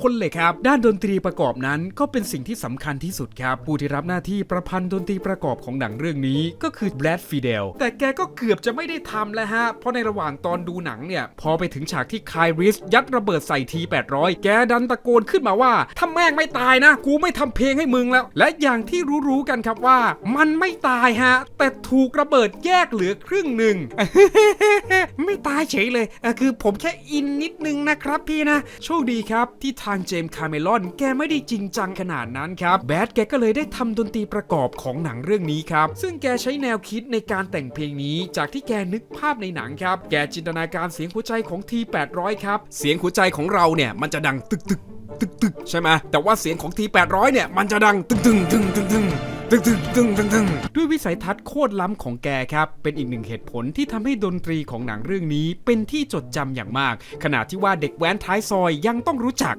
คนเลยครับ ด้านดนตรีประกอบนั้นก็เป็นสิ่งที่สำคัญที่สุดครับ ผู้ที่รับหน้าที่ประพันธ์ดนตรีประกอบของหนังเรื่องนี้ก็คือแบรดฟิเดลแต่แกก็เกือบจะไม่ได้ทำแล้วฮะ เพราะในระหว่างตอนดูหนังเนี่ย พอไปถึงฉากที่คายริสยัดระเบิดใส่ที 800 แกดันตะโกนขึ้นมาว่า ถ้าแม่งไม่ตายนะ กูไม่ทำเพลงให้มึงแล้ว และอย่างที่รู้ๆกันครับว่า มันไม่ตายฮะ แต่ถูกระเบิดแยกเหลือครึ่งหนึ่งไม่ตายเฉยเลยคือผมแค่อินนิดนึงนะครับพี่นะ โชคดีครับที่ทางเจมส์คาเมลอน แกไม่ได้จริงจังขนาดนั้นครับ แบดแกก็เลยได้ทำดนตรีประกอบของหนังเรื่องนี้ครับ ซึ่งแกใช้แนวคิดในการแต่งเพลงนี้ จากที่แกนึกภาพในหนังครับ แกจินตนาการเสียงหัวใจของที800ครับ เสียงหัวใจของเราเนี่ยมันจะดังตึกตึกตึกตึกใช่ไหมแต่ว่าเสียงของที800เนี่ยมันจะดังตึงตึงตึงตึงตึงตึงตึงตึงตึงตึงด้วยวิสัยทัศน์โคตรล้ำของแกครับ เป็นอีกหนึ่งเหตุผลที่ทำให้ดนตรีของหนังเรื่องนี้เป็นที่จดจำอย่างมาก ขณะที่ว่าเด็กแว้นท้ายซอยยังต้องรู้จัก